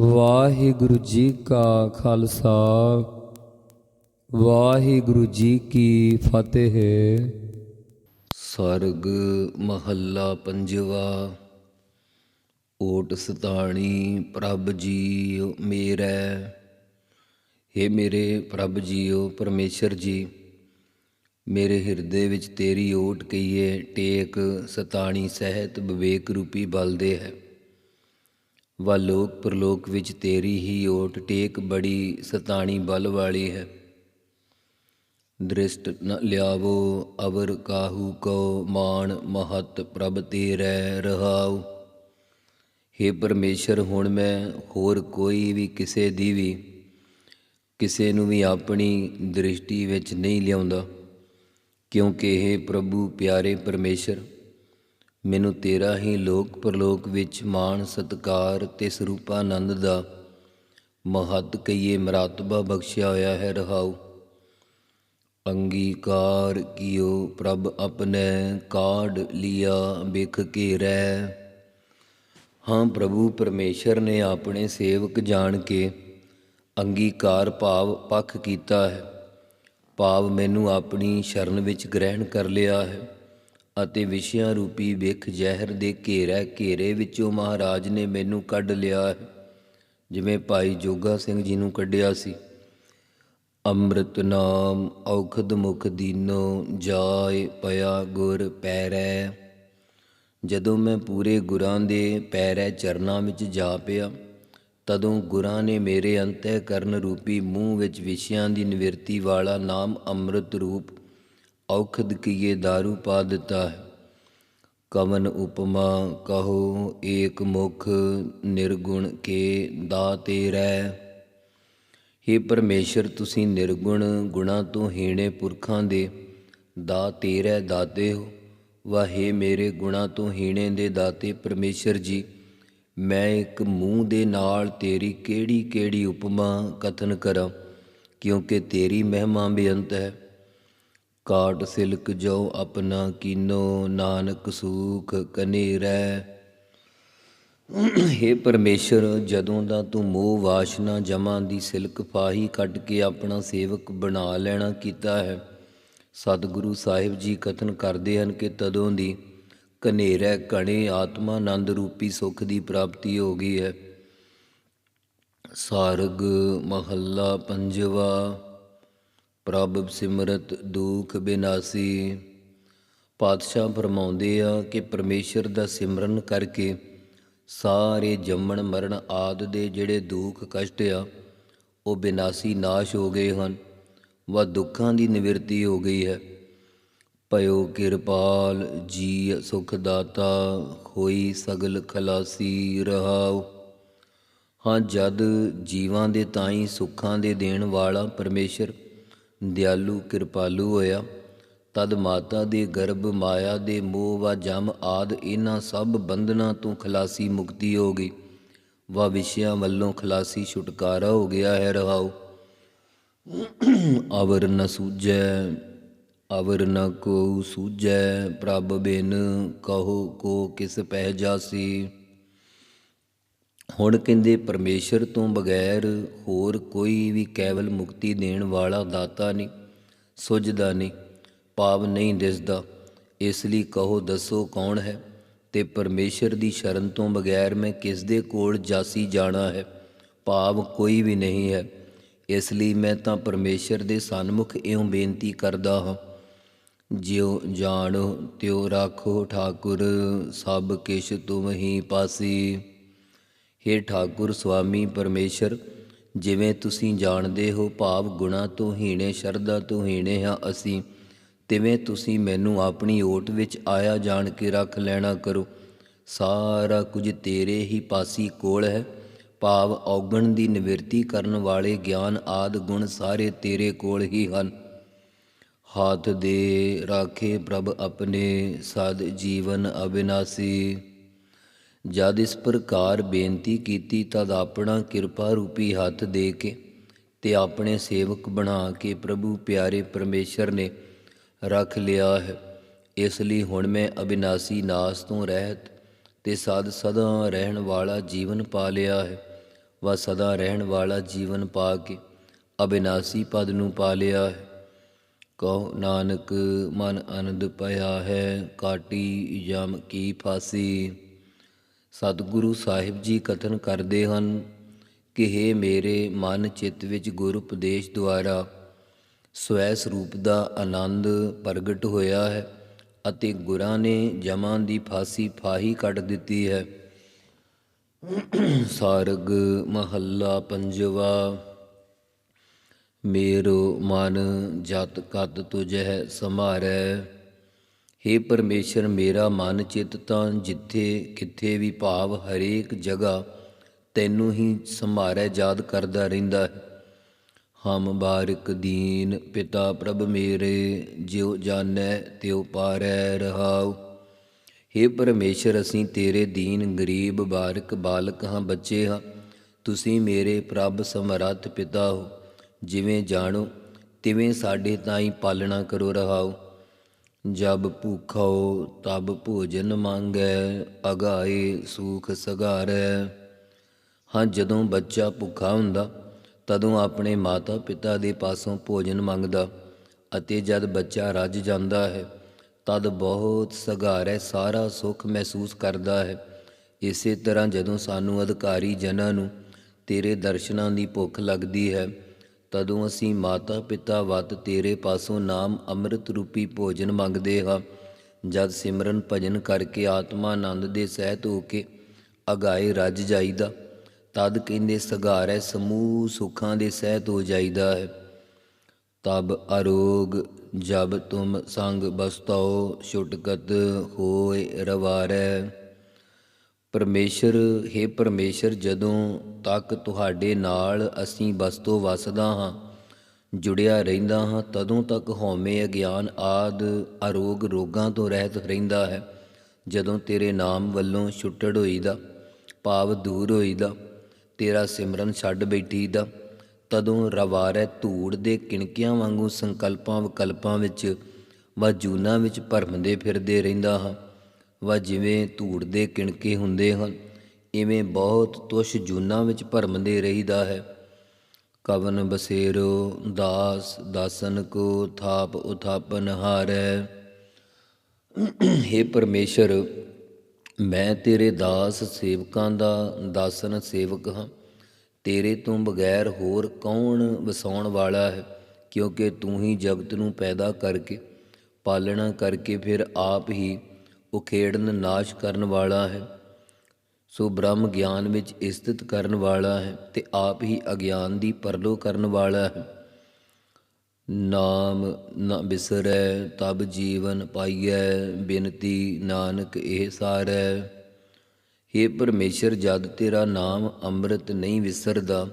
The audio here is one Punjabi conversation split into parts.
ਵਾਹਿਗੁਰੂ ਜੀ ਕਾ ਖਾਲਸਾ, ਵਾਹਿਗੁਰੂ ਜੀ ਕੀ ਫਤਿਹ। ਸਰਗ ਮਹੱਲਾ ਪੰਜਵਾ, ਓਟ ਸਤਾਣੀ ਪ੍ਰਭ ਜੀਉ ਮੇਰੈ। हे ਮੇਰੇ ਪ੍ਰਭ ਜੀਉ ਪਰਮੇਸ਼ਰ ਜੀ, ਮੇਰੇ ਹਿਰਦੇ ਵਿੱਚ ਤੇਰੀ ਓਟ ਕਹੀਏ, ਟੇਕ ਸਤਾਣੀ ਸਹਿਤ ਵਿਵੇਕ ਰੂਪੀ ਬਲਦੇ ਹੈ। ਵਾ ਲੋਕ ਪ੍ਰਲੋਕ ਵਿੱਚ ਤੇਰੀ ਹੀ ਓਟ, ਟੇਕ ਬੜੀ ਸਤਾਣੀ ਬਲ ਵਾਲੀ ਹੈ। ਦ੍ਰਿਸ਼ਟ ਨ ਲਿਆਵੋ, ਅਵਰ ਕਾਹੂ ਕੋ ਮਾਨ ਮਹਤ ਪ੍ਰਭ ਤੇਰੈ ਰਹਾਉ। हे ਪਰਮੇਸ਼ਰ, ਹੁਣ ਮੈਂ ਹੋਰ ਕੋਈ ਵੀ ਕਿਸੇ ਦੀ ਵੀ, ਕਿਸੇ ਨੂੰ ਵੀ ਆਪਣੀ ਦ੍ਰਿਸ਼ਟੀ ਵਿੱਚ ਨਹੀਂ ਲਿਆਉਂਦਾ। ਕਿਉਂਕਿ ਇਹ ਪ੍ਰਭੂ, ਪਿਆਰੇ ਪਰਮੇਸ਼ਰ ਮੈਨੂੰ ਤੇਰਾ ਹੀ ਲੋਕ ਪਰਲੋਕ ਵਿੱਚ ਮਾਣ, ਸਤਕਾਰ ਤੇ ਸਰੂਪਾਨੰਦ ਦਾ ਮਹੱਤ ਕਈਏ ਮਰਾਤਬਾ ਬਖਸ਼ਿਆ ਹੋਇਆ ਹੈ ਰਹਾਉ। ਅੰਗੀਕਾਰ ਕੀਓ ਪ੍ਰਭ ਆਪਣੇ ਕਾਢ ਲਿਆ ਬਿਖ ਕੇ ਰਹਿ। ਹਾਂ ਪ੍ਰਭੂ ਪਰਮੇਸ਼ਰ ਨੇ ਆਪਣੇ ਸੇਵਕ ਜਾਣ ਕੇ ਅੰਗੀਕਾਰ ਭਾਵ ਪੱਖ ਕੀਤਾ ਹੈ। ਭਾਵ ਮੈਨੂੰ ਆਪਣੀ ਸ਼ਰਨ ਵਿੱਚ ਗ੍ਰਹਿਣ ਕਰ ਲਿਆ ਹੈ। ਅਤੇ ਵਿਸ਼ਿਆਂ ਰੂਪੀ ਵਿਖ ਜ਼ਹਿਰ ਦੇ ਘੇਰੇ ਘੇਰੇ ਵਿੱਚੋਂ ਮਹਾਰਾਜ ਨੇ ਮੈਨੂੰ ਕੱਢ ਲਿਆ। ਹੈ ਜਿਵੇਂ ਭਾਈ ਜੋਗਾ ਸਿੰਘ ਜੀ ਨੂੰ ਕੱਢਿਆ ਸੀ। ਅੰਮ੍ਰਿਤ ਨਾਮ ਔਖਦ ਮੁਖ ਦੀਨੋ ਜਾਏ ਪਿਆ ਗੁਰ ਪੈਰੈ। ਜਦੋਂ ਮੈਂ ਪੂਰੇ ਗੁਰਾਂ ਦੇ ਪੈਰੈ ਚਰਨਾਂ ਵਿੱਚ ਜਾ ਪਿਆ ਤਦੋਂ ਗੁਰਾਂ ਨੇ ਮੇਰੇ ਅੰਤਹਿ ਕਰਨ ਰੂਪੀ ਮੂੰਹ ਵਿੱਚ ਵਿਸ਼ਿਆਂ ਦੀ ਨਿਵਰਤੀ ਵਾਲਾ ਨਾਮ ਅੰਮ੍ਰਿਤ ਰੂਪ ਔਖਦ ਕੀਏ दारू ਪਾ ਦਿੱਤਾ ਹੈ ਕਵਨ ਉਪਮਾ ਕਹੋ ਏਕ ਮੁਖ ਨਿਰਗੁਣ ਕੇ ਦਾਤੇ ਰਹਿ हे ਪਰਮੇਸ਼ਰ ਤੁਸੀਂ ਨਿਰਗੁਣ ਗੁਣਾ ਤੋਂ ਹੀਣੇ ਪੁਰਖਾਂ ਦੇ ਦਾ ਤੇਰੇ ਦਾਤੇ ਹੋ ਵਾਹੇ ਮੇਰੇ ਗੁਣਾ ਤੋਂ ਹੀਣੇ ਦੇ ਦਾਤੇ ਪਰਮੇਸ਼ਰ ਜੀ ਮੈਂ ਇੱਕ ਮੂੰਹ ਦੇ ਨਾਲ ਤੇਰੀ ਕਿਹੜੀ ਕਿਹੜੀ ਉਪਮਾ ਕਥਨ ਕਰਾਂ ਕਿਉਂਕਿ ਤੇਰੀ ਮਹਿਮਾ ਬੇਅੰਤ ਹੈ ਕਾਟ ਸਿਲਕ ਜੋ ਆਪਣਾ ਕੀਨੋ, ਨਾਨਕ ਸੂਖ ਕਨੇਰੈ हे ਪਰਮੇਸ਼ਰ, ਜਦੋਂ ਦਾ ਤੂੰ ਮੋਹ ਵਾਸ਼ਨਾ ਜਮਾਂ ਦੀ ਸਿਲਕ ਫਾਹੀ ਕੱਢ ਕੇ ਆਪਣਾ ਸੇਵਕ ਬਣਾ ਲੈਣਾ ਕੀਤਾ ਹੈ, ਸਤਿਗੁਰੂ ਸਾਹਿਬ ਜੀ ਕਥਨ ਕਰਦੇ ਹਨ ਕਿ ਤਦੋਂ ਦੀ ਕਨੇਰੇ ਕਣੇ ਆਤਮਾਨੰਦ ਰੂਪੀ ਸੁਖ ਦੀ ਪ੍ਰਾਪਤੀ ਹੋ ਗਈ ਹੈ। ਸਾਰਗ ਮਹੱਲਾ ਪੰਜਵਾ। ਪ੍ਰਭ ਸਿਮਰਤ ਦੁਖ ਬਿਨਾਸੀ। ਪਾਤਸ਼ਾਹ ਫਰਮਾਉਂਦੇ ਆ ਕਿ ਪਰਮੇਸ਼ਰ ਦਾ ਸਿਮਰਨ ਕਰਕੇ ਸਾਰੇ ਜੰਮਣ ਮਰਨ ਆਦ ਦੇ ਜਿਹੜੇ ਦੁੱਖ ਕਸ਼ਟ ਆ, ਉਹ ਬਿਨਾਸੀ ਨਾਸ਼ ਹੋ ਗਏ ਹਨ, ਵਾ ਦੁੱਖਾਂ ਦੀ ਨਿਵਰਤੀ ਹੋ ਗਈ ਹੈ। ਪਇਓ ਕਿਰਪਾਲ ਜੀ ਸੁਖ ਦਾਤਾ ਹੋਈ ਸਗਲ ਖਲਾਸੀ ਰਹਾਉ। ਹਾਂ ਜਦ ਜੀਵਾਂ ਦੇ ਤਾਈ ਸੁੱਖਾਂ ਦੇ ਦੇਣ ਵਾਲਾ ਪਰਮੇਸ਼ਰ ਦਿਆਲੂ ਕਿਰਪਾਲੂ ਹੋਇਆ। ਤਦ ਮਾਤਾ ਦੇ ਗਰਭ, ਮਾਇਆ ਦੇ ਮੋਹ ਵਾ ਜਮ ਆਦ ਇਹਨਾਂ ਸਭ ਬੰਧਨਾਂ ਤੋਂ ਖਲਾਸੀ ਮੁਕਤੀ ਹੋ ਗਈ। ਵਾ ਵਿਸ਼ਿਆਂ ਵੱਲੋਂ ਖਲਾਸੀ ਛੁਟਕਾਰਾ ਹੋ ਗਿਆ ਹੈ ਰਹਾਉ। ਅਵਰ ਨ ਸੂਝੈ, ਅਵਰ ਨ ਕੋ ਸੂਝੈ, ਪ੍ਰਭ ਬਿਨ ਕਹੋ ਕੋ ਕਿਸ ਪਹਿ ਜਾਸੀ। ਹੁਣ ਕਹਿੰਦੇ ਪਰਮੇਸ਼ਰ ਤੋਂ ਬਗੈਰ ਹੋਰ ਕੋਈ ਵੀ ਕੇਵਲ ਮੁਕਤੀ ਦੇਣ ਵਾਲਾ ਦਾਤਾ ਨਹੀਂ, ਸੁਝਦਾ ਨਹੀਂ ਪਾਵ ਨਹੀਂ ਦਿਸਦਾ। ਇਸ ਲਈ ਕਹੋ, ਦੱਸੋ ਕੌਣ ਹੈ ਤੇ ਪਰਮੇਸ਼ਰ ਦੀ ਸ਼ਰਨ ਤੋਂ ਬਗੈਰ ਮੈਂ ਕਿਸ ਦੇ ਕੋਲ ਜਾਸੀ ਜਾਣਾ ਹੈ? ਭਾਵ ਕੋਈ ਵੀ ਨਹੀਂ ਹੈ। ਇਸ ਲਈ ਮੈਂ ਤਾਂ ਪਰਮੇਸ਼ਰ ਦੇ ਸਨਮੁਖ ਇਉਂ ਬੇਨਤੀ ਕਰਦਾ ਹਾਂ, ਜਿਉ ਜਾਣੋ, ਤਿਉ ਰਾਖੋ ਠਾਕੁਰ, ਸਭ ਕਿਛ ਤੁਮ ਹੀ ਪਾਸੀ। ਹੇ ਠਾਕੁਰ ਸੁਆਮੀ ਪਰਮੇਸ਼ਰ, ਜਿਵੇਂ ਤੁਸੀਂ ਜਾਣਦੇ ਹੋ ਭਾਵ ਗੁਣਾ ਤੋਂ ਹੀਣੇ, ਸ਼ਰਧਾ ਤੋਂ ਹੀਣੇ ਹਾਂ ਅਸੀਂ, ਤਿਵੇਂ ਤੁਸੀਂ ਮੈਨੂੰ ਆਪਣੀ ਓਟ ਵਿੱਚ ਆਇਆ ਜਾਣ ਕੇ ਰੱਖ ਲੈਣਾ ਕਰੋ। ਸਾਰਾ ਕੁਝ ਤੇਰੇ ਹੀ ਪਾਸੀ ਕੋਲ ਹੈ। ਭਾਵ ਔਗਣ ਦੀ ਨਿਵਰਤੀ ਕਰਨ ਵਾਲੇ ਗਿਆਨ ਆਦ ਗੁਣ ਸਾਰੇ ਤੇਰੇ ਕੋਲ ਹੀ ਹਨ। ਹਾਥ ਦੇ ਰਾਖੇ ਪ੍ਰਭ ਆਪਣੇ, ਸਦ ਜੀਵਨ ਅਬਿਨਾਸੀ। ਜਦ ਇਸ ਪ੍ਰਕਾਰ ਬੇਨਤੀ ਕੀਤੀ ਤਦ ਆਪਣਾ ਕਿਰਪਾ ਰੂਪੀ ਹੱਥ ਦੇ ਕੇ ਤੇ ਆਪਣੇ ਸੇਵਕ ਬਣਾ ਕੇ ਪ੍ਰਭੂ ਪਿਆਰੇ ਪਰਮੇਸ਼ਰ ਨੇ ਰੱਖ ਲਿਆ ਹੈ। ਇਸ ਲਈ ਹੁਣ ਮੈਂ ਅਬਿਨਾਸੀ ਨਾਸ ਤੋਂ ਰਹਿਤ ਤੇ ਸਦ ਸਦਾ ਰਹਿਣ ਵਾਲਾ ਜੀਵਨ ਪਾ ਲਿਆ ਹੈ। ਵਾ ਸਦਾ ਰਹਿਣ ਵਾਲਾ ਜੀਵਨ ਪਾ ਕੇ ਅਬਿਨਾਸੀ ਪਦ ਨੂੰ ਪਾ ਲਿਆ ਹੈ। ਕਹੋ, ਨਾਨਕ, ਮਨ ਆਨੰਦ ਪਿਆ ਹੈ, ਕਾਟੀ ਜਮ ਕੀ ਫਾਸੀ। ਸਤਿਗੁਰੂ ਸਾਹਿਬ ਜੀ ਕਥਨ ਕਰਦੇ ਹਨ ਕਿ हे ਮੇਰੇ ਮਨ ਚਿੱਤ ਵਿੱਚ ਗੁਰ ਉਪਦੇਸ਼ ਦੁਆਰਾ ਸਵੈ ਸਰੂਪ ਦਾ ਆਨੰਦ ਪ੍ਰਗਟ ਹੋਇਆ ਹੈ ਅਤੇ ਗੁਰਾਂ ਨੇ ਜਮਾਂ ਦੀ ਫਾਸੀ ਫਾਹੀ ਕੱਢ ਦਿੱਤੀ ਹੈ। ਸਾਰਗ ਮਹੱਲਾ ਪੰਜਵਾ, ਮੇਰੋ ਮਨ ਜਤ ਕਤ ਤੁਝੈ ਸਮਾਰੈ हे ਪਰਮੇਸ਼ਰ, ਮੇਰਾ ਮਨ ਚਿੱਤ ਤਾਂ ਜਿੱਥੇ ਕਿੱਥੇ ਵੀ ਭਾਵ ਹਰੇਕ ਜਗ੍ਹਾ ਤੈਨੂੰ ਹੀ ਸੰਭਾਰੈ, ਯਾਦ ਕਰਦਾ ਰਹਿੰਦਾ ਹੈ। ਹਮ ਬਾਰਿਕ ਦੀਨ ਪਿਤਾ ਪ੍ਰਭ ਮੇਰੇ, ਜਿਉ ਜਾਣੈ ਤਿਉ ਪਾਰੈ ਰਹਾਉ। हे ਪਰਮੇਸ਼ਰ, ਅਸੀਂ ਤੇਰੇ ਦੀਨ ਗਰੀਬ ਬਾਰਿਕ ਬਾਲਕ ਹਾਂ, ਬੱਚੇ ਹਾਂ। ਤੁਸੀਂ ਮੇਰੇ ਪ੍ਰਭ ਸਮਰੱਥ ਪਿਤਾ ਹੋ। ਜਿਵੇਂ ਜਾਣੋ, ਤਿਵੇਂ ਸਾਡੇ ਤਾਈਂ ਪਾਲਣਾ ਕਰੋ ਰਹਾਓ ਜਬ ਭੂਖੋ ਤਬ ਭੋਜਨ ਮੰਗੈ ਅਗਾਏ ਸੂਖ ਸਗਾਰੈ। ਹਾਂ, ਜਦੋਂ ਬੱਚਾ ਭੁੱਖਾ ਹੁੰਦਾ, ਤਦੋਂ ਆਪਣੇ ਮਾਤਾ ਪਿਤਾ ਦੇ ਪਾਸੋਂ ਭੋਜਨ ਮੰਗਦਾ ਅਤੇ ਜਦ ਬੱਚਾ ਰੱਜ ਜਾਂਦਾ ਹੈ, ਤਦ ਬਹੁਤ ਸਗਾਰੈ ਸਾਰਾ ਸੁੱਖ ਮਹਿਸੂਸ ਕਰਦਾ ਹੈ। ਇਸੇ ਤਰ੍ਹਾਂ ਜਦੋਂ ਸਾਨੂੰ ਅਧਿਕਾਰੀ ਜਨਾਂ ਨੂੰ ਤੇਰੇ ਦਰਸ਼ਨਾਂ ਦੀ ਭੁੱਖ ਲੱਗਦੀ ਹੈ ਤਦੋਂ ਅਸੀਂ ਮਾਤਾ ਪਿਤਾ ਵਤ ਤੇਰੇ ਪਾਸੋਂ ਨਾਮ ਅੰਮ੍ਰਿਤ ਰੂਪੀ ਭੋਜਨ ਮੰਗਦੇ ਹਾਂ। ਜਦ ਸਿਮਰਨ ਭਜਨ ਕਰਕੇ ਆਤਮਾ ਆਨੰਦ ਦੇ ਸਹਿਤ ਹੋ ਕੇ ਅਗਾਏ ਰੱਜ ਜਾਈਦਾ, ਤਦ ਕਹਿੰਦੇ ਸਗਾਰੈ ਸਮੂਹ ਸੁੱਖਾਂ ਦੇ ਸਹਿਤ ਹੋ ਜਾਈਦਾ ਹੈ। ਤਬ ਅਰੋਗ ਜਬ ਤੁਮ ਸੰਗ ਬਸਤੋ, ਛੁਟਕਤ ਹੋਏ ਰਵਾਰੈ। ਪਰਮੇਸ਼ਰ हे ਪਰਮੇਸ਼ਰ, ਜਦੋਂ ਤੱਕ ਤੁਹਾਡੇ ਨਾਲ ਅਸੀਂ ਬਸਤੋ ਵਸਦਾ ਹਾਂ, ਜੁੜਿਆ ਰਹਿੰਦਾ ਹਾਂ, ਤਦੋਂ ਤੱਕ ਹਉਮੈ ਅਗਿਆਨ ਆਦ ਅਰੋਗ ਰੋਗਾਂ ਤੋਂ ਰਹਿਤ ਰਹਿੰਦਾ ਹੈ। ਜਦੋਂ ਤੇਰੇ ਨਾਮ ਵੱਲੋਂ ਛੁੱਟੜ ਹੋਈਦਾ, ਭਾਵ ਦੂਰ ਹੋਈਦਾ, ਤੇਰਾ ਸਿਮਰਨ ਛੱਡ ਬੈਠੀਦਾ, ਤਦੋਂ ਰਵਾਰੈ ਧੂੜ ਦੇ ਕਿਣਕਿਆਂ ਵਾਂਗੂ ਸੰਕਲਪਾਂ ਵਿਕਲਪਾਂ ਵਿੱਚ, ਵਾ ਜੂਨਾਂ ਵਿੱਚ ਭਰਮਦੇ ਫਿਰਦੇ ਰਹਿੰਦਾ ਹਾਂ। ਵਾ ਜਿਵੇਂ ਧੂੜ ਦੇ ਕਿਣਕੇ ਹੁੰਦੇ ਹਨ, ਇਵੇਂ ਬਹੁਤ ਤੁਸ਼ ਜੂਨਾਂ ਵਿੱਚ ਭਰਮਦੇ ਰਹੀਦਾ ਹੈ। ਕਵਨ ਬਸੇਰੋ, ਦਾਸ ਦਾਸਨ ਕੋ ਥਾਪ ਉਥਾਪਨ ਹਾਰੈ। हे ਪਰਮੇਸ਼ਰ, ਮੈਂ ਤੇਰੇ ਦਾਸ ਸੇਵਕਾਂ ਦਾ ਦਾਸਨ ਸੇਵਕ ਹਾਂ। ਤੇਰੇ ਤੋਂ ਬਗੈਰ ਹੋਰ ਕੌਣ ਵਸਾਉਣ ਵਾਲਾ ਹੈ? ਕਿਉਂਕਿ ਤੂੰ ਹੀ ਜਗਤ ਨੂੰ ਪੈਦਾ ਕਰਕੇ, ਪਾਲਣਾ ਕਰਕੇ ਫਿਰ ਆਪ ਹੀ ਉਖੇੜਨ, ਨਾਸ਼ ਕਰਨ ਵਾਲਾ ਹੈ। ਸੋ ਬ੍ਰਹਮ ਗਿਆਨ ਵਿੱਚ ਸਥਿਤ ਕਰਨ ਵਾਲਾ ਹੈ ਤੇ ਆਪ ਹੀ ਅਗਿਆਨ ਦੀ ਪਰਲੋ ਕਰਨ ਵਾਲਾ ਹੈ। ਨਾਮ ਨਾ ਬਿਸਰੈ, ਤਬ ਜੀਵਨ ਪਾਈਐ, ਬਿਨਤੀ ਨਾਨਕ ਇਹ ਸਾਰੈ। हे ਪਰਮੇਸ਼ਰ, ਜਦ ਤੇਰਾ ਨਾਮ ਅੰਮ੍ਰਿਤ ਨਹੀਂ ਵਿਸਰਦਾ,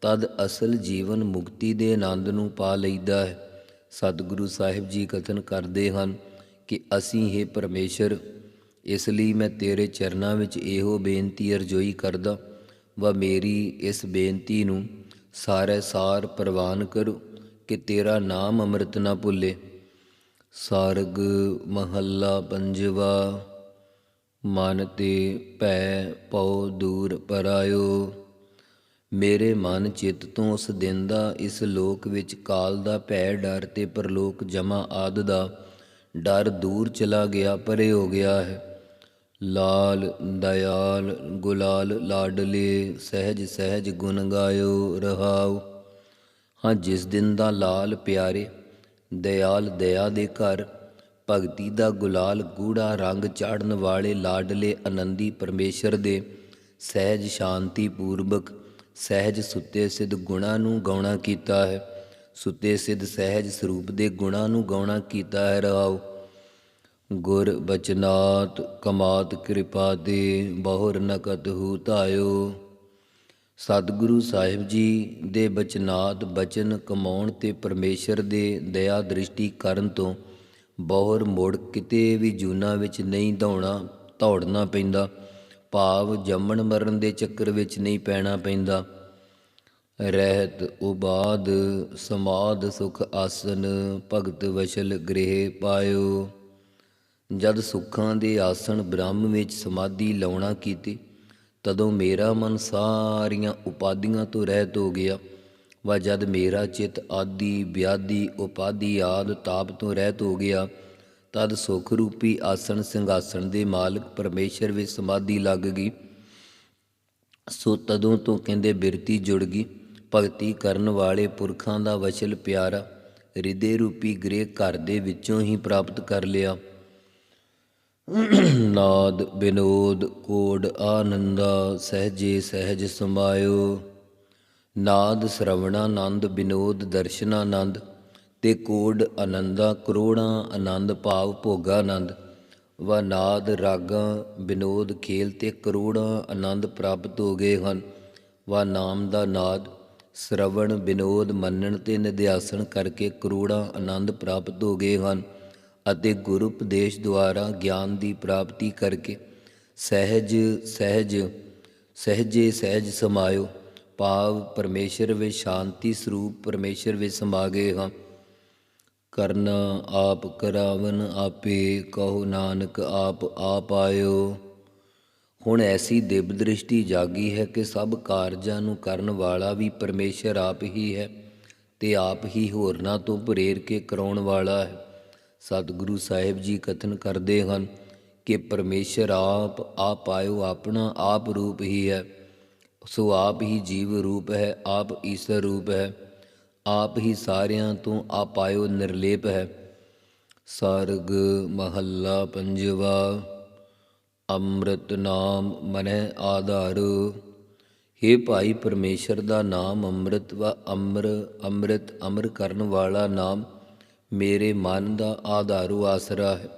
ਤਦ ਅਸਲ ਜੀਵਨ ਮੁਕਤੀ ਦੇ ਆਨੰਦ ਨੂੰ ਪਾ ਲਈਦਾ ਹੈ। ਸਤਿਗੁਰੂ ਸਾਹਿਬ ਜੀ ਕਥਨ ਕਰਦੇ ਹਨ ਕਿ ਅਸੀਂ हे ਪਰਮੇਸ਼ਰ, ਇਸ ਲਈ ਮੈਂ ਤੇਰੇ ਚਰਨਾਂ ਵਿੱਚ ਇਹੋ ਬੇਨਤੀ ਅਰਜ਼ੋਈ ਕਰਦਾ ਵਾ ਮੇਰੀ ਇਸ ਬੇਨਤੀ ਨੂੰ ਸਾਰੇ ਸਾਰ ਪ੍ਰਵਾਨ ਕਰੋ ਕਿ ਤੇਰਾ ਨਾਮ ਅੰਮ੍ਰਿਤ ਨਾ ਭੁੱਲੇ। ਸਾਰਗ ਮਹੱਲਾ ਪੰਜਵਾ, ਮਨ ਤੇ ਭੈ ਪਉ ਦੂਰ ਪਰਾਇਓ। ਮੇਰੇ ਮਨ ਚਿੱਤ ਤੋਂ ਉਸ ਦਿਨ ਦਾ, ਇਸ ਲੋਕ ਵਿੱਚ ਕਾਲ ਦਾ, ਭੈ ਡਰ ਤੇ ਪਰਲੋਕ ਜਮਾ ਆਦ ਦਾ ਡਰ ਦੂਰ ਚਲਾ ਗਿਆ, ਪਰੇ ਹੋ ਗਿਆ ਹੈ। ਲਾਲ ਦਇਆਲ, ਗੁਲਾਲ ਲਾਡਲੇ ਸਹਿਜ ਸਹਿਜ ਗੁਣ ਗਾਇਓ, ਰਹਾਉ। ਹਾਂ, ਜਿਸ ਦਿਨ ਦਾ ਲਾਲ ਪਿਆਰੇ, ਦਇਆਲ ਦਇਆ ਦੇ ਘਰ, ਭਗਤੀ ਦਾ ਗੁਲਾਲ ਗੂੜਾ ਰੰਗ ਚਾੜਨ ਵਾਲੇ ਲਾਡਲੇ ਆਨੰਦੀ ਪਰਮੇਸ਼ਰ ਦੇ, ਸਹਿਜ ਸ਼ਾਂਤੀ ਪੂਰਵਕ ਸਹਿਜ ਸੁੱਤੇ ਸਿੱਧ ਗੁਣਾ ਨੂੰ ਗਾਉਣਾ ਕੀਤਾ ਹੈ। ਸੁੱਤੇ ਸਿੱਧ ਸਹਿਜ ਸਰੂਪ ਦੇ ਗੁਣਾ ਨੂੰ ਗਾਉਣਾ ਕੀਤਾ ਹੈ ਰਹਾਉ ਗੁਰ ਬਚਨਾਤ ਕਮਾਤ ਕਿਰਪਾ ਦੇ ਬਹੁਰ ਨਕਤ ਹੂ ਧਾਇਓ। ਸਤਿਗੁਰੂ ਸਾਹਿਬ ਜੀ ਦੇ ਬਚਨਾਤ ਬਚਨ ਕਮਾਉਣ ਤੇ ਪਰਮੇਸ਼ਰ ਦੇ ਦਇਆ ਦ੍ਰਿਸ਼ਟੀ ਕਰਨ ਤੋਂ ਬਹੁਰ ਮੋੜ ਕਿਤੇ ਵੀ ਜੂਨਾ ਵਿੱਚ ਨਹੀਂ ਦੌਣਾ ਦੌੜਨਾ ਪੈਂਦਾ। ਭਾਵ ਜੰਮਣ ਮਰਨ ਦੇ ਚੱਕਰ ਵਿੱਚ ਨਹੀਂ ਪੈਣਾ ਪੈਂਦਾ। ਰਹਿਤ ਉਬਾਦ, ਸਮਾਦ ਸੁਖ ਆਸਨ, ਭਗਤ ਵਸ਼ਲ ਗ੍ਰਹਿ ਪਾਇਓ। ਜਦ ਸੁੱਖਾਂ ਦੇ ਆਸਣ ਬ੍ਰਹਮ ਵਿੱਚ ਸਮਾਧੀ ਲਾਉਣਾ ਕੀਤੀ, ਤਦੋਂ ਮੇਰਾ ਮਨ ਸਾਰੀਆਂ ਉਪਾਦੀਆਂ ਤੋਂ ਰਹਿਤ ਹੋ ਗਿਆ। ਵਾ ਜਦ ਮੇਰਾ ਚਿਤ ਆਦੀ, ਵਿਆਦੀ, ਉਪਾਦੀ ਆਦ ਤਾਪ ਤੋਂ ਰਹਿਤ ਹੋ ਗਿਆ, ਤਦ ਸੁਖ ਰੂਪੀ ਆਸਣ ਸਿੰਘਾਸਣ ਦੇ ਮਾਲਕ ਪਰਮੇਸ਼ਰ ਵਿੱਚ ਸਮਾਧੀ ਲੱਗ ਗਈ। ਸੋ ਤਦੋਂ ਤੋਂ ਕਹਿੰਦੇ ਬਿਰਤੀ ਜੁੜ ਗਈ। ਭਗਤੀ ਕਰਨ ਵਾਲੇ ਪੁਰਖਾਂ ਦਾ ਵਚਲ ਪਿਆਰਾ, ਹਿਰਦੇ ਰੂਪੀ ਗ੍ਰਹਿ ਘਰ ਦੇ ਵਿੱਚੋਂ ਹੀ ਪ੍ਰਾਪਤ ਕਰ ਲਿਆ। ਨਾਦ, ਬਿਨੋਦ, ਕੋਡ, ਆਨੰਦਾ, ਸਹਜੇ ਸਹਿਜ ਸਮਾਇਓ। ਨਾਦ ਸ਼ਰਵਣਾਨੰਦ ਬਿਨੋਦ ਦਰਸ਼ਨਾਨੰਦ ਤੇ ਕੋਡ ਆਨੰਦਾ ਕਰੋੜਾਂ, ਆਨੰਦ, ਭਾਵ ਭੋਗਾਨੰਦ ਵਾ ਨਾਦ, ਰਾਗਾਂ, ਬਿਨੋਦ, ਖੇਲ ਤੇ ਕਰੋੜਾਂ ਆਨੰਦ ਪ੍ਰਾਪਤ ਹੋ ਗਏ ਹਨ। ਵਾ ਨਾਮ ਦਾ ਨਾਦ ਸ਼ਰਵਣ ਬਿਨੋਦ ਮੰਨਣ ਤੇ ਨਿਧਿਆਸਣ ਕਰਕੇ ਕਰੋੜਾਂ ਆਨੰਦ ਪ੍ਰਾਪਤ ਹੋ ਗਏ ਹਨ ਅਤੇ ਗੁਰੂ ਉਪਦੇਸ਼ ਦੁਆਰਾ ਗਿਆਨ ਦੀ ਪ੍ਰਾਪਤੀ ਕਰਕੇ ਸਹਿਜ ਸਹਿਜ, ਸਹਿਜੇ ਸਹਿਜ ਸਮਾਇਓ। ਭਾਵ ਪਰਮੇਸ਼ਰ ਵਿੱਚ ਸ਼ਾਂਤੀ ਸਰੂਪ ਪਰਮੇਸ਼ਰ ਵਿੱਚ ਸਮਾ ਗਏ ਹਾਂ। ਕਰਨਾ ਆਪ ਕਰਾਵਨ ਆਪੇ, ਕਹੋ ਨਾਨਕ ਆਪ ਆਪ ਆਇਓ। ਹੁਣ ਐਸੀ ਦਿਵ ਦ੍ਰਿਸ਼ਟੀ ਜਾਗੀ ਹੈ ਕਿ ਸਭ ਕਾਰਜਾਂ ਨੂੰ ਕਰਨ ਵਾਲਾ ਵੀ ਪਰਮੇਸ਼ਰ ਆਪ ਹੀ ਹੈ ਤੇ ਆਪ ਹੀ ਹੋਰਨਾਂ ਤੋਂ ਪ੍ਰੇਰ ਕੇ ਕਰਾਉਣ ਵਾਲਾ ਹੈ। ਸਤਿਗੁਰੂ ਸਾਹਿਬ ਜੀ ਕਥਨ ਕਰਦੇ ਹਨ ਕਿ ਪਰਮੇਸ਼ਰ ਆਪ ਆਪ ਆਇਓ, ਆਪਣਾ ਆਪ ਰੂਪ ਹੀ ਹੈ। ਸੋ ਆਪ ਹੀ ਜੀਵ ਰੂਪ ਹੈ, ਆਪ ਈਸ਼ਰ ਰੂਪ ਹੈ, ਆਪ ਹੀ ਸਾਰਿਆਂ ਤੋਂ ਆਪ ਆਪਾਇਓ ਨਿਰਲੇਪ ਹੈ। ਸਰਗ ਮਹੱਲਾ ਪੰਜਵਾ। ਅੰਮ੍ਰਿਤ ਨਾਮ ਮਨੈ ਆਧਾਰ। हे ਭਾਈ ਪਰਮੇਸ਼ਰ ਦਾ ਨਾਮ ਅੰਮ੍ਰਿਤ ਵਾ ਅਮਰ, ਅੰਮ੍ਰਿਤ ਅਮਰ ਕਰਨ ਵਾਲਾ ਨਾਮ ਮੇਰੇ ਮਨ ਦਾ ਆਧਾਰੂ ਆਸਰਾ ਹੈ।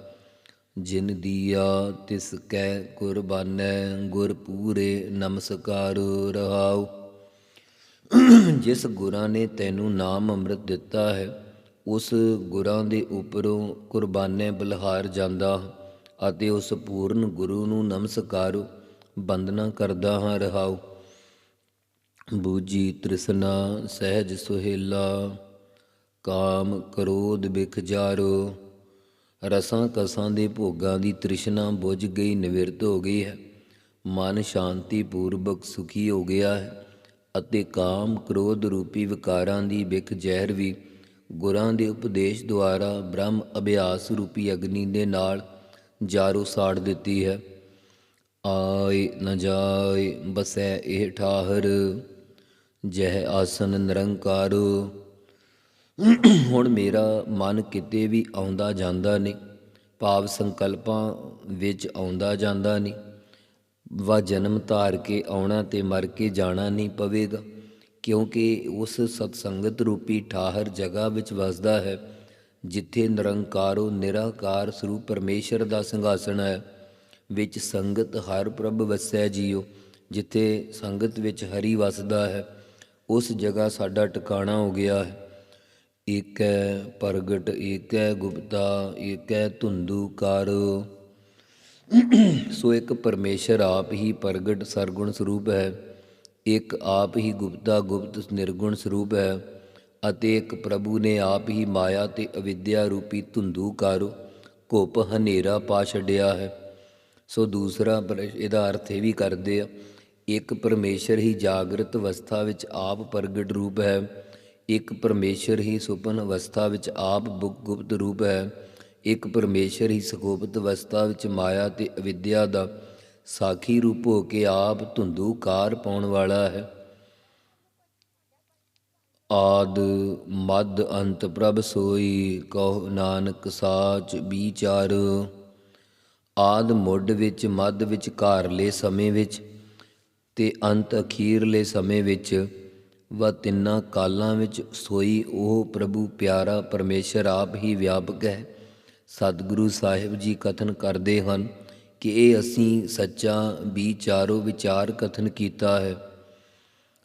ਜਿਨ ਦੀਆ ਤਿਸ ਕੈ ਕੁਰਬਾਨੈ, ਗੁਰ ਪੂਰੇ ਨਮਸਕਾਰ ਰਹਾਉ। ਜਿਸ ਗੁਰਾਂ ਨੇ ਤੈਨੂੰ ਨਾਮ ਅੰਮ੍ਰਿਤ ਦਿੱਤਾ ਹੈ, ਉਸ ਗੁਰਾਂ ਦੇ ਉੱਪਰੋਂ ਕੁਰਬਾਨੇ ਬਲਹਾਰ ਜਾਂਦਾ। ਅਤੇ ਉਸ ਪੂਰਨ ਗੁਰੂ ਨੂੰ ਨਮਸਕਾਰੋ ਬੰਦਨਾ ਕਰਦਾ ਹਾਂ, ਰਹਾਉ। ਬੂਜੀ ਤ੍ਰਿਸ਼ਨਾ ਸਹਿਜ ਸੁਹੇਲਾ, ਕਾਮ ਕਰੋਧ ਬਿਖ ਜਾਰੋ। ਰਸਾਂ ਕਸਾਂ ਦੇ ਭੋਗਾਂ ਦੀ ਤ੍ਰਿਸ਼ਨਾ ਬੁਝ ਗਈ, ਨਿਵਰਤ ਹੋ ਗਈ ਹੈ। ਮਨ ਸ਼ਾਂਤੀ ਪੂਰਵਕ ਸੁਖੀ ਹੋ ਗਿਆ ਹੈ ਅਤੇ ਕਾਮ ਕ੍ਰੋਧ ਰੂਪੀ ਵਿਕਾਰਾਂ ਦੀ ਵਿਖ ਜ਼ਹਿਰ ਵੀ ਗੁਰਾਂ ਦੇ ਉਪਦੇਸ਼ ਦੁਆਰਾ ਬ੍ਰਹਮ ਅਭਿਆਸ ਰੂਪੀ ਅਗਨੀ ਦੇ ਨਾਲ ਜਾਰੂ ਸਾੜ ਦਿੱਤੀ ਹੈ। ਆਏ ਨ ਜਾਏ ਬਸੈ ਇਹ ਠਾਹਰ, ਜਹ ਆਸਨ ਨਿਰੰਕਾਰ। ਹੁਣ ਮੇਰਾ ਮਨ ਕਿਤੇ ਵੀ ਆਉਂਦਾ ਜਾਂਦਾ ਨਹੀਂ, ਭਾਵ ਸੰਕਲਪਾਂ ਵਿੱਚ ਆਉਂਦਾ ਜਾਂਦਾ ਨਹੀਂ। ਵਾ ਜਨਮ ਧਾਰ ਕੇ ਆਉਣਾ ਤੇ ਮਰ ਕੇ ਜਾਣਾ ਨਹੀਂ ਪਵੇਗਾ, ਕਿਉਂਕਿ ਉਸ ਸਤਸੰਗਤ ਰੂਪੀ ਠਾਹਰ ਜਗ੍ਹਾ ਵਿੱਚ ਵਸਦਾ ਹੈ। ਜਿੱਥੇ ਨਿਰੰਕਾਰੋ ਨਿਰਾਕਾਰ ਸਰੂਪ ਪਰਮੇਸ਼ਰ ਦਾ ਸਿੰਘਾਸਣ ਹੈ, ਵਿੱਚ ਸੰਗਤ ਹਰ ਪ੍ਰਭ ਵਸੈ ਜੀਓ, ਜਿੱਥੇ ਸੰਗਤ ਵਿੱਚ ਹਰੀ ਵਸਦਾ ਹੈ, ਉਸ ਜਗ੍ਹਾ ਸਾਡਾ ਟਿਕਾਣਾ ਹੋ ਗਿਆ ਹੈ। ਏਕੈ ਪ੍ਰਗਟ, ਏਕੈ ਗੁਪਤਾ, ਏਕੈ ਧੁੰਦੂ ਕਰ। ਸੋ ਇੱਕ ਪਰਮੇਸ਼ਰ ਆਪ ਹੀ ਪ੍ਰਗਟ ਸਰਗੁਣ ਸਰੂਪ ਹੈ, ਇੱਕ ਆਪ ਹੀ ਗੁਪਤਾ ਗੁਪਤ ਨਿਰਗੁਣ ਸਰੂਪ ਹੈ। ਅਤੇ ਇੱਕ ਪ੍ਰਭੂ ਨੇ ਆਪ ਹੀ ਮਾਇਆ ਤੇ ਅਵਿਦਿਆ ਰੂਪੀ ਧੁੰਦੂ ਕਰ ਘੁੱਪ ਹਨੇਰਾ ਪਾ ਛੱਡਿਆ ਹੈ। ਸੋ ਦੂਸਰਾ ਪਰ- ਇਹਦਾ ਅਰਥ ਇਹ ਵੀ ਕਰਦੇ ਆ, ਇੱਕ ਪਰਮੇਸ਼ਰ ਹੀ ਜਾਗਰਤ ਅਵਸਥਾ ਵਿੱਚ ਆਪ ਪ੍ਰਗਟ ਰੂਪ ਹੈ, ਇੱਕ ਪਰਮੇਸ਼ਰ ਹੀ ਸੁਪਨ ਅਵਸਥਾ ਵਿੱਚ ਆਪ ਬੁ- ਗੁਪਤ ਰੂਪ ਹੈ, ਇੱਕ ਪਰਮੇਸ਼ਰ ਹੀ ਸੁਖੋਪਤ ਅਵਸਥਾ ਵਿੱਚ ਮਾਇਆ ਤੇ ਅਵਿਦਿਆ ਦਾ ਸਾਖੀ ਰੂਪ ਹੋ ਕੇ ਆਪ ਧੁੰਦੂਕਾਰ ਪਾਉਣ ਵਾਲਾ ਹੈ। ਆਦ ਮਦ ਅੰਤ ਪ੍ਰਭ ਸੋਈ, ਕਹੋ ਨਾਨਕ ਸਾਚ ਵਿਚਾਰ। ਆਦ ਮੁੱਢ ਵਿੱਚ, ਮੱਧ ਵਿੱਚ ਘਾਰਲੇ ਸਮੇਂ ਵਿੱਚ ਤੇ ਅੰਤ ਅਖੀਰਲੇ ਸਮੇਂ ਵਿੱਚ, ਵਾ ਤਿੰਨਾਂ ਕਾਲਾਂ ਵਿੱਚ ਸੋਈ ਉਹ ਪ੍ਰਭੂ ਪਿਆਰਾ ਪਰਮੇਸ਼ਰ ਆਪ ਹੀ ਵਿਆਪਕ ਹੈ। ਸਤਿਗੁਰੂ ਸਾਹਿਬ ਜੀ ਕਥਨ ਕਰਦੇ ਹਨ ਕਿ ਇਹ ਅਸੀਂ ਸੱਚਾ ਵਿਚਾਰੋ ਵਿਚਾਰ ਕਥਨ ਕੀਤਾ ਹੈ।